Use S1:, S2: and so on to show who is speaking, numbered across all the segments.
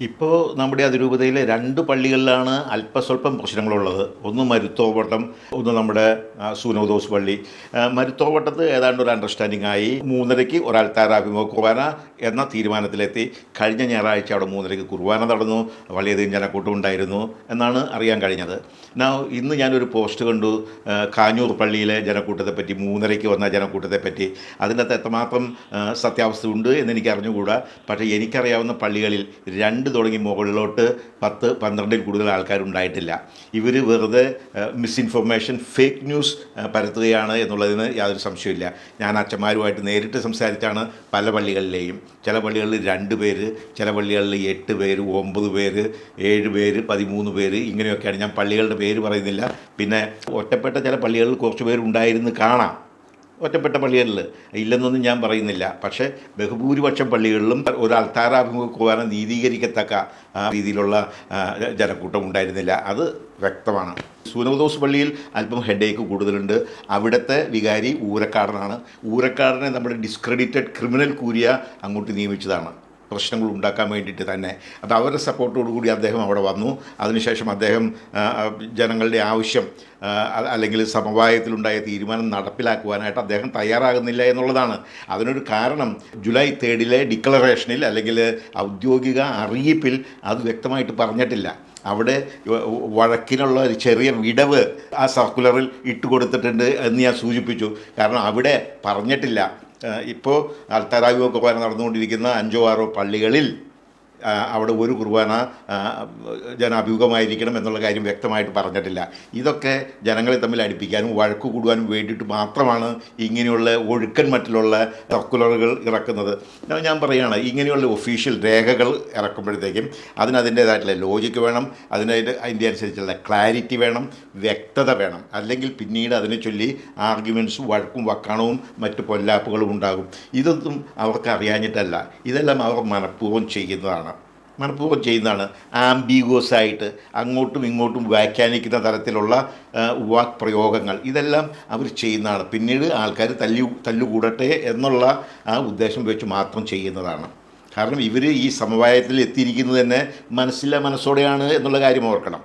S1: ഇപ്പോൾ നമ്മുടെ അതിരൂപതയിലെ രണ്ട് പള്ളികളിലാണ് അല്പസ്വല്പം പ്രശ്നങ്ങളുള്ളത്. ഒന്ന് മരുത്തോവട്ടം ഒന്ന് നമ്മുടെ സൂനോദോസ് പള്ളി. മരുത്തോവട്ടത്ത് ഏതാണ്ട് ഒരു അണ്ടർസ്റ്റാൻഡിംഗ് ആയി മൂന്നരയ്ക്ക് ഒരാൾ താരാഭിമുഖ കുർബാന എന്ന തീരുമാനത്തിലെത്തി കഴിഞ്ഞ ഞായറാഴ്ച അവിടെ മൂന്നരയ്ക്ക് കുർബാന നടന്നു വളരെയധികം ജനക്കൂട്ടമുണ്ടായിരുന്നു എന്നാണ് അറിയാൻ കഴിഞ്ഞത്. നാ ഇന്ന് ഞാനൊരു പോസ്റ്റ് കണ്ടു. കാഞ്ഞൂർ പള്ളിയിലെ ജനക്കൂട്ടത്തെപ്പറ്റി മൂന്നരയ്ക്ക് വന്ന ജനക്കൂട്ടത്തെപ്പറ്റി. അതിനകത്ത് എത്രമാത്രം സത്യാവസ്ഥയുണ്ട് എന്നെനിക്ക് അറിഞ്ഞുകൂടാ. പക്ഷേ എനിക്കറിയാവുന്ന പള്ളികളിൽ രണ്ട് തുടങ്ങി മുകളിലോട്ട് പത്ത് പന്ത്രണ്ടിൽ കൂടുതൽ ആൾക്കാരുണ്ടായിട്ടില്ല. ഇവർ വെറുതെ മിസ്ഇൻഫർമേഷൻ ഫേക്ക് ന്യൂസ് പരത്തുകയാണ് എന്നുള്ളതിന് യാതൊരു സംശയമില്ല ഞാൻ അച്ഛന്മാരുമായിട്ട് നേരിട്ട് സംസാരിച്ചാണ് പല പള്ളികളിലെയും. ചില പള്ളികളിൽ രണ്ട് പേര് ചില പള്ളികളിൽ എട്ട് പേര് ഒമ്പത് പേര് ഏഴ് പേര് പതിമൂന്ന് പേര് ഇങ്ങനെയൊക്കെയാണ്. ഞാൻ പള്ളികളുടെ പേര് പറയുന്നില്ല. പിന്നെ ഒറ്റപ്പെട്ട ചില പള്ളികളിൽ കുറച്ച് പേരുണ്ടായിരുന്നു കാണാം. ഒറ്റപ്പെട്ട പള്ളികളിൽ ഇല്ലെന്നൊന്നും ഞാൻ പറയുന്നില്ല. പക്ഷേ ബഹുഭൂരിപക്ഷം പള്ളികളിലും ഒരു അൽത്താരാഭിമുഖക്കുവാനെ നീതീകരിക്കത്തക്ക രീതിയിലുള്ള ജനക്കൂട്ടം ഉണ്ടായിരുന്നില്ല. അത് വ്യക്തമാണ്. സൂനോദോസ് പള്ളിയിൽ അല്പം ഹെഡേക്ക് കൂടുതലുണ്ട്. അവിടുത്തെ വികാരി ഊരക്കാടനാണ്. ഊരക്കാടനെ നമ്മുടെ ഡിസ്ക്രെഡിറ്റഡ് ക്രിമിനൽ കൂരിയ അങ്ങോട്ട് നിയമിച്ചതാണ്. പ്രശ്നങ്ങൾ ഉണ്ടാക്കാൻ വേണ്ടിയിട്ട് തന്നെ. അത് അവരുടെ സപ്പോർട്ടോടുകൂടി അദ്ദേഹം അവിടെ വന്നു. അതിനുശേഷം അദ്ദേഹം ജനങ്ങളുടെ ആവശ്യം അല്ലെങ്കിൽ സമവായത്തിലുണ്ടായ തീരുമാനം നടപ്പിലാക്കുവാനായിട്ട് അദ്ദേഹം തയ്യാറാകുന്നില്ല എന്നുള്ളതാണ്. അതിനൊരു കാരണം ജൂലൈ തേർഡിലെ ഡിക്ലറേഷനിൽ അല്ലെങ്കിൽ ഔദ്യോഗിക അറിയിപ്പിൽ അത് വ്യക്തമായിട്ട് പറഞ്ഞിട്ടില്ല. അവിടെ വഴക്കിനുള്ള ഒരു ചെറിയ വിടവ് ആ സർക്കുലറിൽ ഇട്ട് കൊടുത്തിട്ടുണ്ട് എന്ന് ഞാൻ സൂചിപ്പിച്ചു. കാരണം അവിടെ പറഞ്ഞിട്ടില്ല. ഇപ്പോൾ അൽത്താരാവിയോ കുർബാന നടന്നുകൊണ്ടിരിക്കുന്ന അഞ്ചോ ആറോ പള്ളികളിൽ അവിടെ ഒരു കുർബാന ജനാഭിമുഖമായിരിക്കണം എന്നുള്ള കാര്യം വ്യക്തമായിട്ട് പറഞ്ഞിട്ടില്ല. ഇതൊക്കെ ജനങ്ങളെ തമ്മിൽ അടുപ്പിക്കാനും വഴക്ക് കൂടുവാനും വേണ്ടിയിട്ട് മാത്രമാണ് ഇങ്ങനെയുള്ള ഒഴുക്കൻ മറ്റിലുള്ള സർക്കുലറുകൾ ഇറക്കുന്നത്. ഞാൻ- പറയുകയാണ് ഇങ്ങനെയുള്ള ഒഫീഷ്യൽ രേഖകൾ ഇറക്കുമ്പോഴത്തേക്കും അതിന് അതിന്റേതായിട്ടുള്ള ലോജിക്ക് വേണം അതിന്റെ അതിന്റെ അനുസരിച്ചുള്ള ക്ലാരിറ്റി വേണം വ്യക്തത വേണം. അല്ലെങ്കിൽ പിന്നീട് അതിനെ ചൊല്ലി ആർഗ്യുമെന്റ്സും വഴക്കും വക്കാണവും മറ്റ് പൊല്ലാപ്പുകളും ഉണ്ടാകും. ഇതൊന്നും അവർക്ക് അറിയാഞ്ഞിട്ടല്ല. ഇതെല്ലാം അവർ മനഃപൂർവം ചെയ്യുന്നതാണ്. മനഃപൂർവം ചെയ്യുന്നതാണ്. ആംബിഗോസ് ആയിട്ട് അങ്ങോട്ടും ഇങ്ങോട്ടും വ്യാഖ്യാനിക്കുന്ന തരത്തിലുള്ള വാക് പ്രയോഗങ്ങൾ ഇതെല്ലാം അവർ ചെയ്യുന്നതാണ്. പിന്നീട് ആൾക്കാർ തല്ലി തല്ലുകൂടട്ടെ എന്നുള്ള ആ ഉദ്ദേശം വെച്ച് മാത്രം ചെയ്യുന്നതാണ്. കാരണം ഇവർ ഈ സമവായത്തിൽ എത്തിയിരിക്കുന്നത് തന്നെ മനസ്സില്ല മനസ്സോടെയാണ് എന്നുള്ള കാര്യം ഓർക്കണം.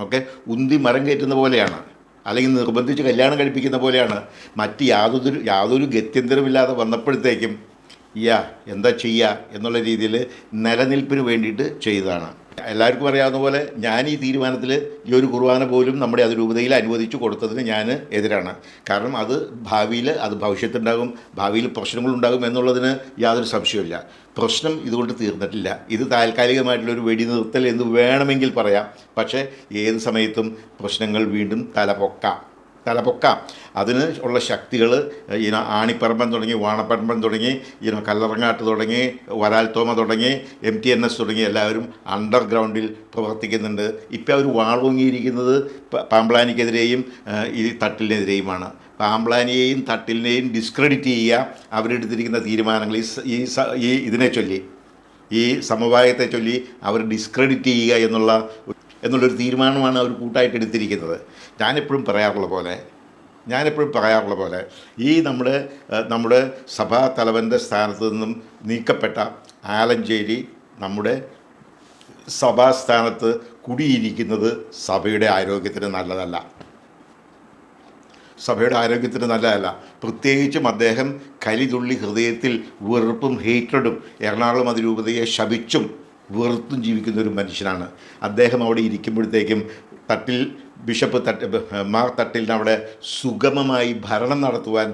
S1: ഓക്കെ? ഉന്തി മരം കയറ്റുന്ന പോലെയാണ്. അല്ലെങ്കിൽ നിർബന്ധിച്ച് കല്യാണം കഴിപ്പിക്കുന്ന പോലെയാണ്. മറ്റ് യാതൊരു യാതൊരു ഗത്യന്തരമില്ലാതെ വന്നപ്പോഴത്തേക്കും യാ എന്താ ചെയ്യുക എന്നുള്ള രീതിയിൽ നിലനിൽപ്പിന് വേണ്ടിയിട്ട് ചെയ്തതാണ്. എല്ലാവർക്കും അറിയാവുന്ന പോലെ ഞാൻ ഈ തീരുമാനത്തിൽ ഈ ഒരു കുർബാന പോലും നമ്മുടെ അതിരൂപതയിൽ അനുവദിച്ചു കൊടുത്തതിന് ഞാൻ എതിരാണ്. കാരണം അത് ഭാവിയിൽ അത് ഭവിഷ്യത്തുണ്ടാകും ഭാവിയിൽ പ്രശ്നങ്ങളുണ്ടാകും എന്നുള്ളതിന് യാതൊരു സംശയമില്ല പ്രശ്നം ഇതുകൊണ്ട് തീർന്നിട്ടില്ല. ഇത് താൽക്കാലികമായിട്ടുള്ളൊരു വെടി നിർത്തൽ എന്ന് വേണമെങ്കിൽ പറയാം. പക്ഷേ ഏത് സമയത്തും പ്രശ്നങ്ങൾ വീണ്ടും തലപൊക്കാം. തലപൊക്കാം അതിന് ഉള്ള ശക്തികൾ ഇന ആണിപ്പറമ്പൻ തുടങ്ങി വാണപ്പറമ്പൻ തുടങ്ങി ഇന കല്ലറങ്ങാട്ട് തുടങ്ങി വരാൽത്തോമ തുടങ്ങി എം ടി എൻ എസ് തുടങ്ങി എല്ലാവരും അണ്ടർഗ്രൗണ്ടിൽ പ്രവർത്തിക്കുന്നുണ്ട്. ഇപ്പോൾ അവർ വാളൂങ്ങിയിരിക്കുന്നത് പാമ്പ്ലാനിക്കെതിരെയും ഈ തട്ടിലിനെതിരെയുമാണ്. പാമ്പ്ലാനിയെയും തട്ടിലിനെയും ഡിസ്ക്രെഡിറ്റ് ചെയ്യുക അവരെടുത്തിരിക്കുന്ന തീരുമാനങ്ങൾ ഈ ഈ ഇതിനെ ചൊല്ലി ഈ സമവായത്തെ ചൊല്ലി അവർ ഡിസ്ക്രെഡിറ്റ് ചെയ്യുക എന്നുള്ള എന്നുള്ളൊരു തീരുമാനമാണ് അവർ കൂട്ടായിട്ട് എടുത്തിരിക്കുന്നത്. ഞാനെപ്പോഴും പറയാറുള്ള പോലെ ഞാനെപ്പോഴും പറയാറുള്ള പോലെ ഈ നമ്മുടെ നമ്മുടെ സഭാ തലവന്റെ സ്ഥാനത്ത് നിന്നും നീക്കപ്പെട്ട ആലഞ്ചേരി നമ്മുടെ സഭാസ്ഥാനത്ത് കുടിയിരിക്കുന്നത് സഭയുടെ ആരോഗ്യത്തിന് നല്ലതല്ല. സഭയുടെ ആരോഗ്യത്തിന് നല്ലതല്ല. പ്രത്യേകിച്ചും അദ്ദേഹം കലിതുള്ളി ഹൃദയത്തിൽ വെറുപ്പും ഹേറ്റഡും എറണാകുളം അതിരൂപതയെ ശപിച്ചും വെറുത്തും ജീവിക്കുന്ന ഒരു മനുഷ്യനാണ്. അദ്ദേഹം അവിടെ ഇരിക്കുമ്പോഴത്തേക്കും തട്ടിൽ ബിഷപ്പ് തട്ട് മാർ തട്ടിലിന് അവിടെ സുഗമമായി ഭരണം നടത്തുവാൻ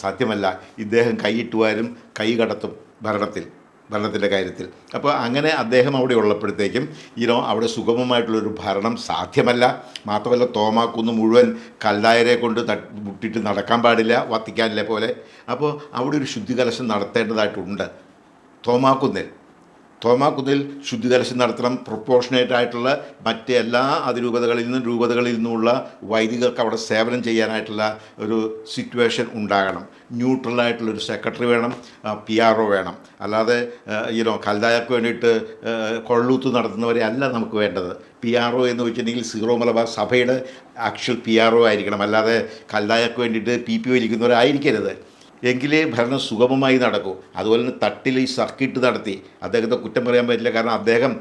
S1: സാധ്യമല്ല. ഇദ്ദേഹം കൈയിട്ടുവാനും കൈ കടത്തും ഭരണത്തിൽ ഭരണത്തിന്റെ കാര്യത്തിൽ. അപ്പോൾ അങ്ങനെ അദ്ദേഹം അവിടെ ഉള്ളപ്പോഴത്തേക്കും ഇനോ അവിടെ സുഗമമായിട്ടുള്ളൊരു ഭരണം സാധ്യമല്ല. മാത്രമല്ല തോമാക്കുന്ന് മുഴുവൻ കല്ലായരെ കൊണ്ട് തട്ട് മുട്ടിട്ട് നടക്കാൻ പാടില്ല വത്തിക്കാനിലെ പോലെ. അപ്പോൾ അവിടെ ഒരു ശുദ്ധികലശം നടത്തേണ്ടതായിട്ടുണ്ട് തോമാക്കുന്നിൽ തോമാക്കുന്നിൽ ദർശനം നടത്തണം. പ്രൊപ്പോർഷനേറ്റ് ആയിട്ടുള്ള മറ്റ് എല്ലാ അതിരൂപതകളിൽ നിന്നും രൂപതകളിൽ നിന്നുമുള്ള വൈദികർക്ക് അവിടെ സേവനം ചെയ്യാനായിട്ടുള്ള ഒരു സിറ്റുവേഷൻ ഉണ്ടാകണം. ന്യൂട്രലായിട്ടുള്ളൊരു സെക്രട്ടറി വേണം പി ആർ ഒ വേണം. അല്ലാതെ ഈനോ കൽദായക്ക് വേണ്ടിയിട്ട് കൊള്ളൂത്ത് നടത്തുന്നവരെ അല്ല നമുക്ക് വേണ്ടത്. പി ആർ ഒ എന്ന് വെച്ചിട്ടുണ്ടെങ്കിൽ സീറോ മലബാർ സഭയുടെ ആക്ച്വൽ പി ആർ ഒ ആയിരിക്കണം. അല്ലാതെ കൽദായക്ക് വേണ്ടിയിട്ട് പി പി ഒ ഇരിക്കുന്നവരായിരിക്കരുത്. എങ്കിലേ ഭരണം സുഗമമായി നടക്കൂ. അതുപോലെ തന്നെ തട്ടിൽ ഈ സർക്കിട്ട് നടത്തി. അദ്ദേഹത്തെ കുറ്റം പറയാൻ പറ്റില്ല. കാരണം അദ്ദേഹം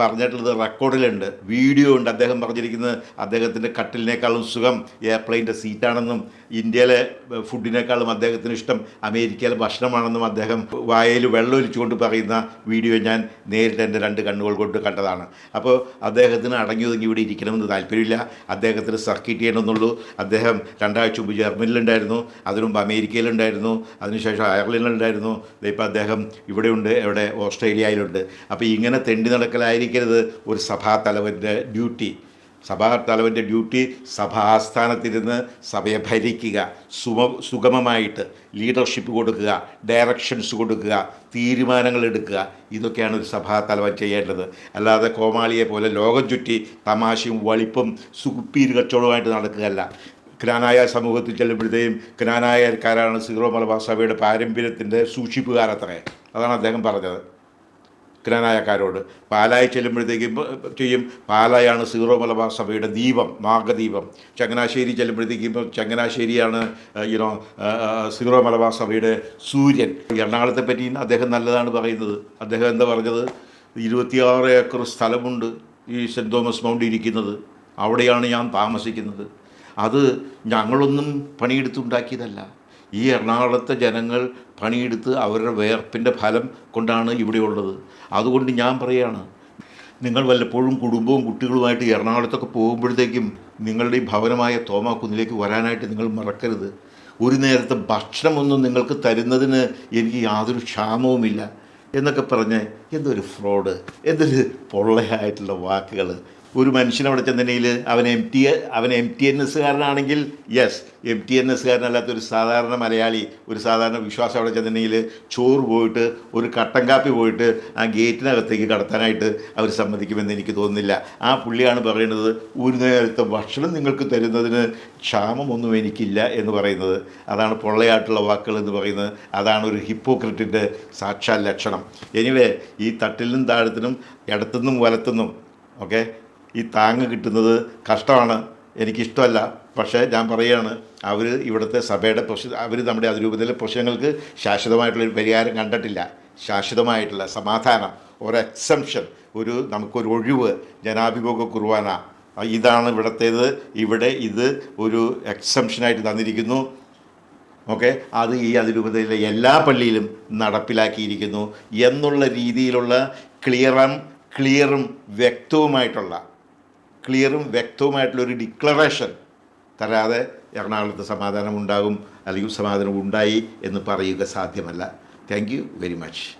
S1: പറഞ്ഞിട്ടുള്ളത് റെക്കോർഡിലുണ്ട്. വീഡിയോ ഉണ്ട്. അദ്ദേഹം പറഞ്ഞിരിക്കുന്നത് അദ്ദേഹത്തിന്റെ കട്ടിലിനേക്കാളും സുഖം എയർപ്ലെയിന്റെ സീറ്റാണെന്നും ഇന്ത്യയിലെ ഫുഡിനേക്കാളും അദ്ദേഹത്തിന് ഇഷ്ടം അമേരിക്കയിലെ ഭക്ഷണമാണെന്നും അദ്ദേഹം വായയിൽ വെള്ളമൊലിച്ചുകൊണ്ട് പറയുന്ന വീഡിയോ ഞാൻ നേരിട്ട് എന്റെ രണ്ട് കണ്ണുകൾ കൊണ്ട് കണ്ടതാണ്. അപ്പോൾ അദ്ദേഹത്തിന് അടങ്ങി ഒതുങ്ങി ഇവിടെ ഇരിക്കണമെന്ന് താല്പര്യമില്ല. അദ്ദേഹത്തിന് സർക്കിറ്റ് ചെയ്യണമെന്നുള്ളൂ. അദ്ദേഹം രണ്ടാഴ്ച മുമ്പ് ജർമ്മനിലുണ്ടായിരുന്നു അതിനു മുമ്പ് അമേരിക്കയിലുണ്ടായിരുന്നു അതിനുശേഷം അയർലൻഡിലുണ്ടായിരുന്നു. ഇപ്പോൾ അദ്ദേഹം ഇവിടെയുണ്ട് എവിടെ? ഓസ്ട്രേലിയയിലുണ്ട്. അപ്പോൾ ഇങ്ങനെ തെണ്ടി നടക്കലായിരിക്കരുത് ഒരു സഭാ തലവന്റെ ഡ്യൂട്ടി. സഭാ തലവന്റെ ഡ്യൂട്ടി സഭാസ്ഥാനത്തിരുന്ന് സഭയെ ഭരിക്കുക സുമ സുഗമമായിട്ട് ലീഡർഷിപ്പ് കൊടുക്കുക ഡയറക്ഷൻസ് കൊടുക്കുക തീരുമാനങ്ങൾ എടുക്കുക. ഇതൊക്കെയാണ് ഒരു സഭാതലവൻ ചെയ്യേണ്ടത്. അല്ലാതെ കോമാളിയെ പോലെ ലോകം ചുറ്റി തമാശയും വളിപ്പും സുപ്പീര് കച്ചവടമായിട്ട് നടക്കുകയല്ല. ജ്ഞാനായ സമൂഹത്തിൽ ചെല്ലുമ്പോഴത്തേക്കും ജ്ഞാനായക്കാരാണ് സീറോ മലബാർ സഭയുടെ പാരമ്പര്യത്തിന്റെ സൂക്ഷിപ്പുകാരത്രേ. അതാണ് അദ്ദേഹം പറഞ്ഞത്. ജ്ഞാനായക്കാരോട് പാലായി ചെല്ലുമ്പോഴത്തേക്കും ചെയ്യും. പാലായാണ് സീറോ മലബാർ സഭയുടെ ദീപം മാർഗദീപം. ചങ്ങനാശ്ശേരി ചെല്ലുമ്പോഴത്തേക്കും ചങ്ങനാശ്ശേരിയാണ് യുനോ സീറോ മലബാർ സഭയുടെ സൂര്യൻ. എറണാകുളത്തെ പറ്റി അദ്ദേഹം നല്ലതാണ് പറയുന്നത്. അദ്ദേഹം എന്താ പറഞ്ഞത്? ഇരുപത്തിയാറ് ഏക്കർ സ്ഥലമുണ്ട് ഈ സെന്റ് തോമസ് മൗണ്ട് ഇരിക്കുന്നത്. അവിടെയാണ് ഞാൻ താമസിക്കുന്നത്. അത് ഞങ്ങളൊന്നും പണിയെടുത്തുണ്ടാക്കിയതല്ല ഈ എറണാകുളത്തെ ജനങ്ങൾ പണിയെടുത്ത് അവരുടെ വേർപ്പിന്റെ ഫലം കൊണ്ടാണ് ഇവിടെയുള്ളത്. അതുകൊണ്ട് ഞാൻ പറയുകയാണ് നിങ്ങൾ വല്ലപ്പോഴും കുടുംബവും കുട്ടികളുമായിട്ട് എറണാകുളത്തൊക്കെ പോകുമ്പോഴത്തേക്കും നിങ്ങളുടെ ഈ ഭവനമായ തോമാക്കുന്നിലേക്ക് വരാനായിട്ട് നിങ്ങൾ മറക്കരുത്. ഒരു നേരത്തെ ഭക്ഷണമൊന്നും നിങ്ങൾക്ക് തരുന്നതിന് എനിക്ക് യാതൊരു ക്ഷാമവുമില്ല എന്നൊക്കെ പറഞ്ഞ് എന്തൊരു ഫ്രോഡ് എന്തൊരു പൊള്ളയായിട്ടുള്ള വാക്കുകൾ ഒരു മനുഷ്യൻ അവിടെ ചെന്നിട്ടുണ്ടെങ്കിൽ അവൻ എം ടി അവൻ എം ടി എൻ എസ്സുകാരനാണെങ്കിൽ യെസ് എം ടി എൻ എസ്സുകാരനല്ലാത്ത ഒരു സാധാരണ മലയാളി ഒരു സാധാരണ വിശ്വാസം അവിടെ ചെന്നിട്ടുണ്ടെങ്കിൽ ചോറ് പോയിട്ട് ഒരു കട്ടൻ കാപ്പി പോയിട്ട് ആ ഗേറ്റിനകത്തേക്ക് കടത്താനായിട്ട് അവർ സമ്മതിക്കുമെന്ന് എനിക്ക് തോന്നുന്നില്ല. ആ പുള്ളിയാണ് പറയുന്നത് ഒരു നേരത്തെ ഭക്ഷണം നിങ്ങൾക്ക് തരുന്നതിന് ക്ഷാമമൊന്നും എനിക്കില്ല എന്ന് പറയുന്നത്. അതാണ് പൊള്ളയായിട്ടുള്ള വാക്കുകൾ എന്ന് പറയുന്നത്. അതാണ് ഒരു ഹിപ്പോക്രിറ്റിന്റെ സാക്ഷാൽ ലക്ഷണം. എനിവേ ഈ തട്ടിലും താഴത്തിനും ഇടത്തുനിന്നും വലത്തുനിന്നും ഓക്കെ ഈ താങ്ങ് കിട്ടുന്നത് കഷ്ടമാണ് എനിക്കിഷ്ടമല്ല. പക്ഷേ ഞാൻ പറയുകയാണ് അവർ ഇവിടുത്തെ സഭയുടെ പ്രശ്ന അവർ നമ്മുടെ അതിരൂപതയിലെ പ്രശ്നങ്ങൾക്ക് ശാശ്വതമായിട്ടുള്ളൊരു പരിഹാരം കണ്ടിട്ടില്ല. ശാശ്വതമായിട്ടുള്ള സമാധാനം ഒരു എക്സംഷൻ ഒരു നമുക്കൊരു ഒഴിവ് ജനാഭിമുഖ കുർബാന. ഇതാണ് ഇവിടത്തേത് ഇവിടെ ഇത് ഒരു എക്സംഷനായിട്ട് തന്നിരിക്കുന്നു. ഓക്കെ? അത് ഈ അതിരൂപതയിലെ എല്ലാ പള്ളിയിലും നടപ്പിലാക്കിയിരിക്കുന്നു. എന്നുള്ള രീതിയിലുള്ള ക്ലിയറും ക്ലിയറും വ്യക്തവുമായിട്ടുള്ള ക്ലിയറും വ്യക്തവുമായിട്ടുള്ള ഒരു ഡിക്ലറേഷൻ തരാതെ എറണാകുളത്ത് സമാധാനം ഉണ്ടാകും അല്ലെങ്കിൽ സമാധാനം ഉണ്ടായി എന്ന് പറയുക സാധ്യമല്ല. Thank you very much